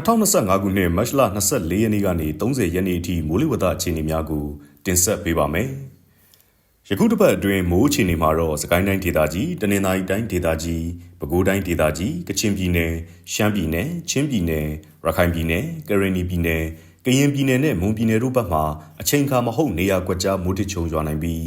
2025ခုနှစ်မတ်လ24ရက်နေ့ကနေ30ရက်နေ့အထိမိုးလေဝသအခြေအနေများကိုတင်ဆက်ပေးပါမယ်။ယခုတစ်ပတ်အတွင်းမိုးအခြေအနေမှာတော့စကိုင်းတိုင်းဒေသကြီး၊တနင်္သာရီတိုင်းဒေသကြီး၊ပဲခူးတိုင်းဒေသကြီး၊ကချင်ပြည်နယ်၊ရှမ်းပြည်နယ်၊ချင်းပြည်နယ်၊ရခိုင်ပြည်နယ်၊ကရင်ပြည်နယ်၊ကရင်ပြည်နယ်နဲ့မွန်ပြည်နယ်တို့ဘက်မှအချိန်အခါမဟုတ်နေရာကွက်ကြားမိုးထစ်ချုံရွာနိုင်ပြီး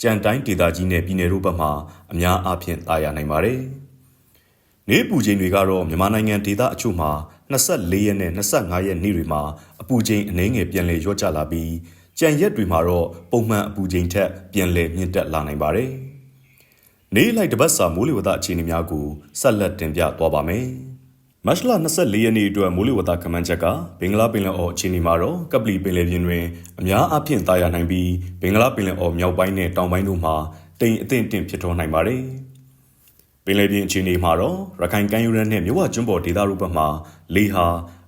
ကြံတိုင်းဒေသကြီးနဲ့ပြည်နယ်တို့ဘက်မှအများအားဖြင့်တာယာနိုင်ပါတယ်။နေပူချိန်တွေကတော့မြန်မာနိုင်ငံဒေသအချို့မှာ 24ရက်နဲ့25ရက်နေ့တွေမှာအပူချိန်အနည်းငယ်ပြန်လည်လျော့ကျလာပြီးကြံရက်တွေမှာတော့ပုံမှန်အပူချိန်ထက်ပြန်လည်မြင့်တက်လာနိုင်ပါတယ်။နေ့လိုက်တစ်ပတ်စာမိုးလေဝသအခြေအနေများကိုဆက်လက်တင်ပြသွားပါမယ်။မတ်လ24ရက်နေ့အတွက်မိုးလေဝသခန့်မှန်းချက်ကဘင်္ဂလားပင်လယ်အော်အခြေအနေမှာတော့ကပလီပင်လယ်ပြင်တွင်အများအပြားတာယာနိုင်ပြီးဘင်္ဂလားပင်လယ်အော်မြောက်ပိုင်းနဲ့တောင်ပိုင်းတို့မှာတိမ်အထင်တင်ဖြစ်ထွန်းနိုင်ပါတယ်။ ပင်လယ်ပြင်အခြေအနေမှာတော့ရခိုင်ကမ်းရိုးတန်းနဲ့မြဝကျွန်းပေါ်ဒေသတို့ဘက်မှာလေဟာ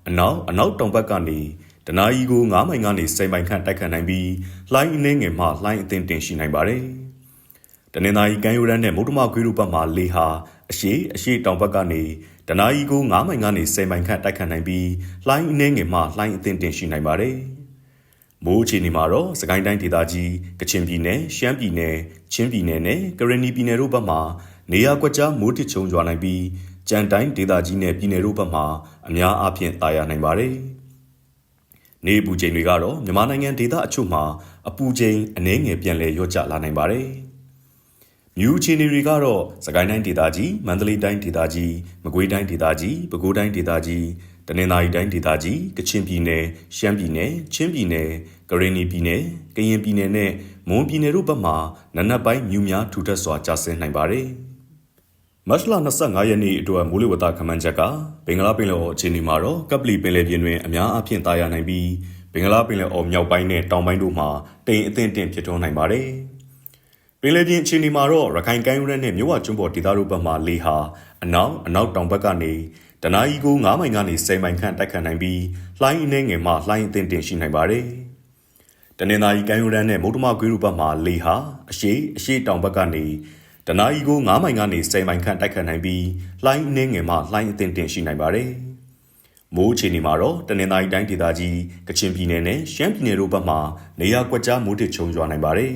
အနောက်အနောက်တောင်ဘက်ကနေတနာရီကို9မိုင်ကနေ10မိုင်ခန့်တိုက်ခတ်နိုင်ပြီးလှိုင်းအနှင်းငယ်မှလှိုင်းအထင်တင်ရှိနိုင်ပါတယ်။တနင်္သာရီကမ်းရိုးတန်းနဲ့မုတ်တမခွေးတို့ဘက်မှာလေဟာအရှိအရှိတောင်ဘက်ကနေတနာရီကို9မိုင်ကနေ10မိုင်ခန့်တိုက်ခတ်နိုင်ပြီးလှိုင်းအနှင်းငယ်မှလှိုင်းအထင်တင်ရှိနိုင်ပါတယ်။မိုးအခြေအနေမှာတော့စကိုင်းတိုင်းဒေသကြီးကချင်ပြည်နယ်ရှမ်းပြည်နယ်ချင်းပြည်နယ်နဲ့ကရင်ပြည်နယ်တို့ဘက်မှာ နေရာကွက်ကြားမိုးတစ်ချုံရွာနိုင်ပြီးကြံတိုင်းဒေသကြီးနဲ့ပြည်နယ်တို့ဘက်မှာအများအားဖြင့်တာယာနိုင်ပါတယ်။နေပူချိန်တွေကတော့မြန်မာနိုင်ငံဒေသအချို့မှာအပူချိန်အနည်းငယ်ပြန်လည်လျော့ကျလာနိုင်ပါတယ်။မြူချီနေတွေကတော့စကိုင်းတိုင်းဒေသကြီးမန္တလေးတိုင်းဒေသကြီးမကွေးတိုင်းဒေသကြီးပဲခူးတိုင်းဒေသကြီးတနင်္သာရီတိုင်းဒေသကြီးကချင်ပြည်နယ်ရှမ်းပြည်နယ်ချင်းပြည်နယ်ကရင်ပြည်နယ်ကရင်ပြည်နယ်နဲ့မွန်ပြည်နယ်တို့ဘက်မှာနနက်ပိုင်းမြူများထူထပ်စွာကျဆင်းနိုင်ပါတယ်။ မတ်လ25ရက်နေ့အတွက်မိုးလေဝသခန့်မှန်းချက်ကဘင်္ဂလားပင်လယ်အော်အခြေအနေမှာတော့ကပလီပင်လယ်ပြင်တွင်အများအပြားတာယာနိုင်ပြီးဘင်္ဂလားပင်လယ်အော်မြောက်ပိုင်းနဲ့တောင်ပိုင်းတို့မှာတိမ်အထင်တင်ဖြစ်ထွန်းနိုင်ပါတယ်။ပင်လယ်ပြင်အခြေအနေမှာတော့ရခိုင်ကမ်းရိုးတန်းနဲ့မြဝကျွန်းပေါ်ဒေသတို့ဘက်မှာလေဟာအနောက်အနောက်တောင်ဘက်ကနေတနအီကို9မိုင်ကနေ10မိုင်ခန့်တိုက်ခတ်နိုင်ပြီးလှိုင်းအနှဲငယ်မှလှိုင်းအထင်တင်ရှိနိုင်ပါတယ်။တနင်္သာရီကမ်းရိုးတန်းနဲ့မုတ်တမကွေးတို့ဘက်မှာလေဟာအရှိအရှိတောင်ဘက်ကနေ တနာရီကို9မိုင်ကနေ10မိုင်ခန့်တိုက်ခတ်နိုင်ပြီးလှိုင်းနှင်းငယ်မှလှိုင်းအထင်တင်ရှိနိုင်ပါတယ်။မိုးအခြေအနေမှာတော့တနင်္သာရီတိုင်းဒေသကြီးကချင်ပြည်နယ်နဲ့ရှမ်းပြည်နယ်တို့ဘက်မှာနေရာကွက်ကြားမိုးတစ်ချုံရွာနိုင်ပါတယ်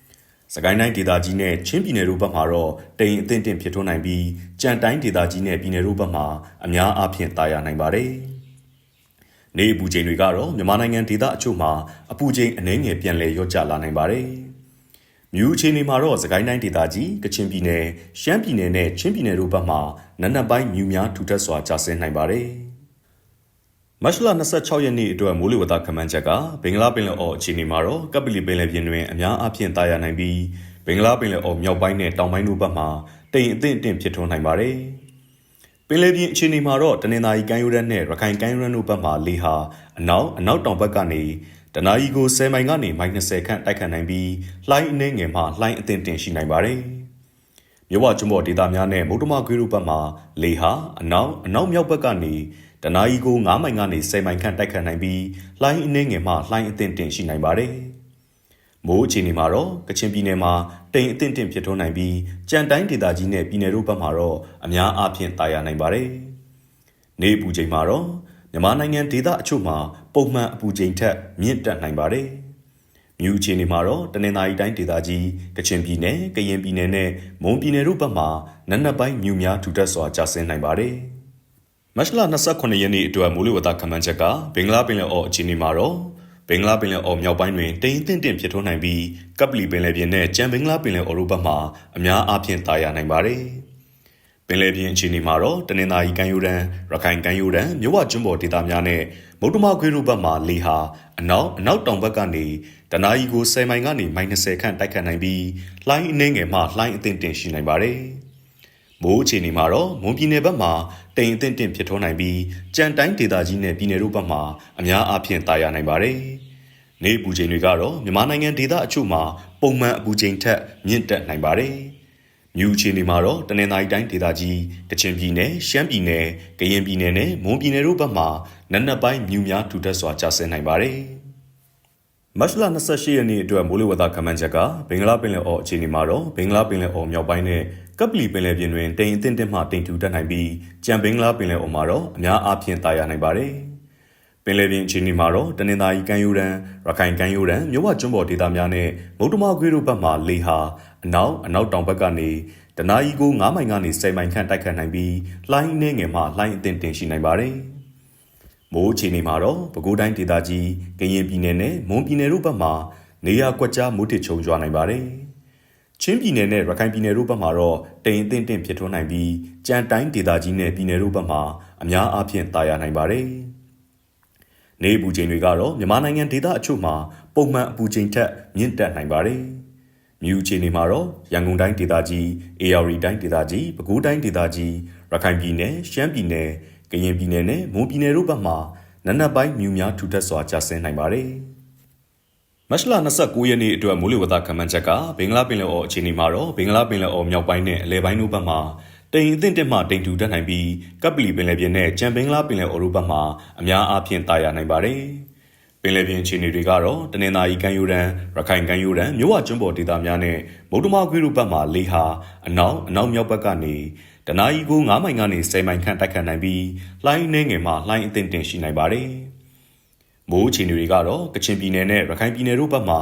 ။စကိုင်းတိုင်းဒေသကြီးနဲ့ချင်းပြည်နယ်တို့ဘက်မှာတော့တိမ်အထင်တင်ဖြစ်ထွန်းနိုင်ပြီးကြံတိုင်းဒေသကြီးနဲ့ပြည်နယ်တို့ဘက်မှာအများအားဖြင့်တာယာနိုင်ပါတယ်။နေအပူချိန်တွေကတော့မြန်မာနိုင်ငံဒေသအချို့မှာအပူချိန်အနည်းငယ်ပြန်လည်လျော့ကျလာနိုင်ပါတယ်။ မြူအခြေအနေမှာတော့စကိုင်းတိုင်းဒေသကြီးကချင်ပြည်နယ်ရှမ်းပြည်နယ်နဲ့ချင်းပြည်နယ်တို့ဘက်မှာနက်နက်ပိုင်းမြူများထူထပ်စွာကျဆင်းနိုင်ပါတယ်။မတ်လ26ရက်နေ့အတွက်မိုးလေဝသခန့်မှန်းချက်ကဘင်္ဂလားပင်လယ်အော်အခြေအနေမှာတော့ကပလီပင်လယ်ပြင်တွင်အများအပြားတာယာနိုင်ပြီးဘင်္ဂလားပင်လယ်အော်မြောက်ပိုင်းနဲ့တောင်ပိုင်းတို့ဘက်မှာတိမ်အထင်အထင်ဖြစ်ထွန်းနိုင်ပါတယ်။ပင်လယ်ပြင်အခြေအနေမှာတော့တနင်္သာရီကမ်းရိုးတန်းနဲ့ရခိုင်ကမ်းရိုးတန်းတို့ဘက်မှာလေဟာအနောက်အနောက်တောင်ဘက်ကနေ တနာရီကို10မိုင်ကနေမိုင်20ခန့်တိုက်ခတ်နိုင်ပြီးလှိုင်းအနှဲငယ်မှလှိုင်းအထင်တင်ရှိနိုင်ပါတယ်။မြဝကျွန်းပေါ်ဒေသများနဲ့မုတ်တမခွေးတို့ဘက်မှာလေဟာအနောက်အနောက်မြောက်ဘက်ကနေတနာရီကို9မိုင်ကနေ10မိုင်ခန့်တိုက်ခတ်နိုင်ပြီးလှိုင်းအနှဲငယ်မှလှိုင်းအထင်တင်ရှိနိုင်ပါတယ်။မိုးအခြေအနေမှာတော့ကချင်ပြည်နယ်မှာတိမ်အထင်တင်ဖြစ်ထွန်းနိုင်ပြီးကြံတိုင်းဒေသကြီးနဲ့ပြည်နယ်တို့ဘက်မှာတော့အများအားဖြင့်တာယာနိုင်ပါတယ်။နေပူချိန်မှာတော့မြန်မာနိုင်ငံဒေသအချို့မှာ ပုံမှန်အပူချိန်ထက်မြင့်တက်နိုင်ပါတယ်။မြူအခြေအနေမှာတော့တနင်္သာရီတိုင်းဒေသကြီးကချင်ပြည်နယ်၊ကရင်ပြည်နယ်နဲ့မွန်ပြည်နယ်တို့ဘက်မှာနက်နက်ပိုင်းမြူများထူထပ်စွာကျဆင်းနိုင်ပါတယ်။မတ်လ28ရက်နေ့အတွက်မိုးလေဝသခန့်မှန်းချက်ကဘင်္ဂလားပင်လယ်အော်အခြေအနေမှာတော့ဘင်္ဂလားပင်လယ်အော်မြောက်ပိုင်းတွင်တိမ်တင်းတင်းဖြစ်ထွန်းနိုင်ပြီးကပလီပင်လယ်ပြင်နဲ့ကြံဘင်္ဂလားပင်လယ်အော်တို့ဘက်မှာအများအားဖြင့်တာယာနိုင်ပါတယ်။ ပင်လယ်ပြင်အခြေအနေမှာတော့တနင်္သာရီကမ်းရိုးတန်းရခိုင်ကမ်းရိုးတန်းမြဝကျွန်းပေါ်ဒေသများနဲ့မုတ်တမခွေးတို့ဘက်မှာလေဟာအနောက်အနောက်တောင်ဘက်ကနေတနအီကို10မိုင်ကနေမိုင်20ခန့်တိုက်ခတ်နိုင်ပြီးလှိုင်းအနှင်းငယ်မှလှိုင်းအထင်တင်ရှိနိုင်ပါတယ်။မိုးအခြေအနေမှာတော့မွန်ပြည်နယ်ဘက်မှာတိမ်အထင်တင်ဖြစ်ထွန်းနိုင်ပြီးကြံတိုင်းဒေသကြီးနဲ့ပြည်နယ်တို့ဘက်မှာအများအားဖြင့်တာယာနိုင်ပါတယ်။နေပူချိန်တွေကတော့မြန်မာနိုင်ငံဒေသအချို့မှာပုံမှန်အပူချိန်ထက်မြင့်တက်နိုင်ပါတယ်။ မြူအခြေအနေမှာတော့တနင်္သာရီတိုင်းဒေသကြီးကချင်ပြည်နယ်ရှမ်းပြည်နယ်ကရင်ပြည်နယ်နဲ့မွန်ပြည်နယ်တို့ဘက်မှာနက်နက်ပိုင်းမြူများထူထပ်စွာကျဆင်းနိုင်ပါတယ်။မတ်လ28ရက်နေ့အတွက်မိုးလေဝသခန့်မှန်းချက်ကဘင်္ဂလားပင်လယ်အော်အခြေအနေမှာတော့ဘင်္ဂလားပင်လယ်အော်မြောက်ပိုင်းနဲ့ကပ်ပလီပင်လယ်ပြင်တွင်တိမ်အထင်တင်မှတိမ်ထူတက်နိုင်ပြီးကြံဘင်္ဂလားပင်လယ်အော်မှာတော့အများအားဖြင့်တာယာနိုင်ပါတယ်။ ပင်လယ်ပြင်အခြေအနေမှာတော့တနင်္သာရီကမ်းရိုးတန်းရခိုင်ကမ်းရိုးတန်းမြဝကျွန်းပေါ်ဒေသများနဲ့မုတ်တမခွေးတို့ဘက်မှလေဟာအနောက်အနောက်တောင်ဘက်ကနေတနအီကို9မိုင်ကနေ10မိုင်ခန့်တိုက်ခတ်နိုင်ပြီးလှိုင်းနှင်းငယ်မှလှိုင်းအထင်တင်ရှိနိုင်ပါတယ်။မိုးအခြေအနေမှာတော့ပဲခူးတိုင်းဒေသကြီးကရင်ပြည်နယ်နဲ့မွန်ပြည်နယ်တို့ဘက်မှာနေရာကွက်ကြားမိုးတစ်ချုံရွာနိုင်ပါတယ်။ချင်းပြည်နယ်နဲ့ရခိုင်ပြည်နယ်တို့ဘက်မှာတော့တိမ်အထင်တင်ဖြစ်ထွန်းနိုင်ပြီးကြံတိုင်းဒေသကြီးနဲ့ပြည်နယ်တို့ဘက်မှာအများအားဖြင့်တာယာနိုင်ပါတယ်။ နေပူချိန်တွေကတော့မြန်မာနိုင်ငံဒေသအချို့မှာပုံမှန်အပူချိန်ထက်မြင့်တက်နိုင်ပါတယ်။မြူအခြေအနေမှာတော့ရန်ကုန်တိုင်းဒေသကြီး၊အေရဝတီတိုင်းဒေသကြီး၊ပဲခူးတိုင်းဒေသကြီး၊ရခိုင်ပြည်နယ်၊ရှမ်းပြည်နယ်၊ကရင်ပြည်နယ်နဲ့မွန်ပြည်နယ်တို့ဘက်မှာနက်နက်ပိုင်းမြူများထူထပ်စွာကျဆင်းနိုင်ပါတယ်။မတ်လ29ရက်နေ့အတွက်မိုးလေဝသခန့်မှန်းချက်ကဘင်္ဂလားပင်လယ်အော်အခြေအနေမှာတော့ဘင်္ဂလားပင်လယ်အော်မြောက်ပိုင်းနဲ့အလဲပိုင်းတို့ဘက်မှာ တိမ်အထင်တက်မှတိမ်ထူတက်နိုင်ပြီးကပ်ပလီပင်လယ်ပြင်နဲ့ကြံဘင်္ဂလားပင်လယ်အော်တို့ဘက်မှာအများအားဖြင့်တာယာနိုင်ပါတယ်။ပင်လယ်ပြင်အခြေအနေတွေကတော့တနင်္သာရီကမ်းရိုးတန်းရခိုင်ကမ်းရိုးတန်းမြဝကျွန်းပေါ်ဒေသများနဲ့မုတ်တမခွေးတို့ဘက်မှာလေဟာအနောက်အနောက်မြောက်ဘက်ကနေတနအီကို9မိုင်ကနေ10မိုင်ခန့်တိုက်ခတ်နိုင်ပြီးလှိုင်းနှင်းငယ်မှလှိုင်းအထင်တင်ရှိနိုင်ပါတယ်။မိုးအခြေအနေတွေကတော့ကချင်ပြည်နယ်နဲ့ရခိုင်ပြည်နယ်တို့ဘက်မှာ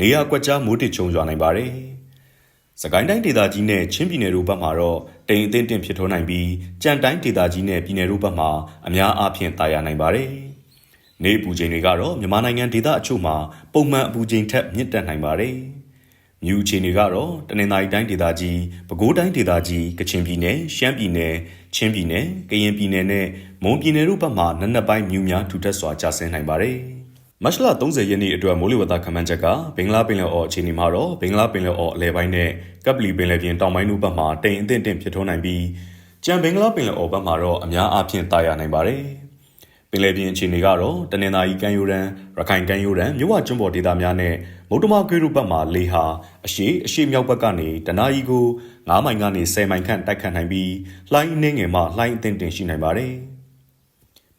နေရာကွက်ကြားမိုးတစ်ချုံရွာနိုင်ပါတယ်။စကိုင်းတိုင်းဒေသကြီးနဲ့ချင်းပြည်နယ်တို့ဘက်မှာတော့ တိမ်အထင်တင်ဖြစ်ထွန်းနိုင်ပြီးကြံတိုင်းဒေသကြီးနဲ့ပြည်နယ်တို့ဘက်မှာအများအားဖြင့်တာယာနိုင်ပါတယ်။နေပူချိန်တွေကတော့မြန်မာနိုင်ငံဒေသအချို့မှာပုံမှန်အပူချိန်ထက်မြင့်တက်နိုင်ပါတယ်။မြူချိန်တွေကတော့တနင်္သာရီတိုင်းဒေသကြီး၊ပဲခူးတိုင်းဒေသကြီး၊ကချင်ပြည်နယ်၊ရှမ်းပြည်နယ်၊ချင်းပြည်နယ်၊ကရင်ပြည်နယ်နဲ့မွန်ပြည်နယ်တို့ဘက်မှာနက်နက်ပိုင်းမြူများထူထပ်စွာကျဆင်းနိုင်ပါတယ်။ မတ်လ30ရက်နေ့အတွက်မိုးလေဝသခန့်မှန်းချက်ကဘင်္ဂလားပင်လယ်အော်အခြေအနေမှာတော့ဘင်္ဂလားပင်လယ်အော်အလဲပိုင်းနဲ့ကပ်ပလီပင်လယ်ပြင်တောင်ပိုင်းတို့ဘက်မှာတိမ်အထင်တင်ဖြစ်ထွန်းနိုင်ပြီးကြံဘင်္ဂလားပင်လယ်အော်ဘက်မှာတော့အများအားဖြင့်တာယာနိုင်ပါတယ်။ပင်လယ်ပြင်အခြေအနေကတော့တနင်္သာရီကမ်းရိုးတန်းရခိုင်ကမ်းရိုးတန်းမြဝကျွန်းပေါ်ဒေသများနဲ့မုတ်တမခွေးတို့ဘက်မှာလေဟာအရှိအရှိမြောက်ဘက်ကနေတနာရီကို9မိုင်ကနေ10မိုင်ခန့်တိုက်ခတ်နိုင်ပြီးလှိုင်းနှင်းငယ်မှလှိုင်းအထင်တင်ရှိနိုင်ပါတယ်။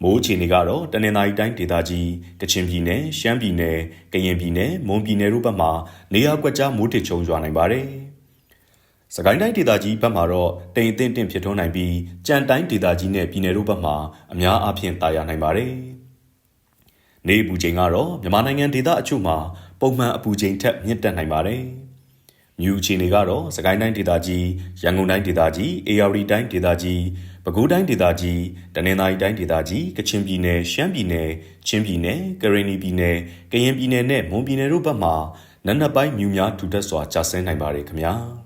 မိုးအခြေအနေကတော့တနင်္သာရီတိုင်းဒေသကြီးကချင်ပြည်နယ်ရှမ်းပြည်နယ်ကရင်ပြည်နယ်မွန်ပြည်နယ်တို့ဘက်မှာနေရာကွက်ကြားမိုးတစ်ချုံရွာနိုင်ပါတယ်။စကိုင်းတိုင်းဒေသကြီးဘက်မှာတော့တိမ်အထင်တင်ဖြစ်ထွန်းနိုင်ပြီးကြံတိုင်းဒေသကြီးနဲ့ပြည်နယ်တို့ဘက်မှာအများအားဖြင့်တာယာနိုင်ပါတယ်။နေပူချိန်ကတော့မြန်မာနိုင်ငံဒေသအချို့မှာပုံမှန်အပူချိန်ထက်မြင့်တက်နိုင်ပါတယ်။မြူအခြေအနေကတော့စကိုင်းတိုင်းဒေသကြီးရန်ကုန်တိုင်းဒေသကြီးအေရဝတီတိုင်းဒေသကြီး ပဲခူးတိုင်းဒေသကြီးတနင်္သာရီတိုင်းဒေသကြီးကချင်ပြည်နယ်ရှမ်းပြည်နယ်ချင်းပြည်နယ်ကရင်ပြည်နယ်ကရင်ပြည်နယ်နဲ့မွန်ပြည်နယ်တို့ဘက်မှာနက်နက်ပိုင်းမြူများထူထပ်စွာကျဆင်းနိုင်ပါတယ်ခင်ဗျာ။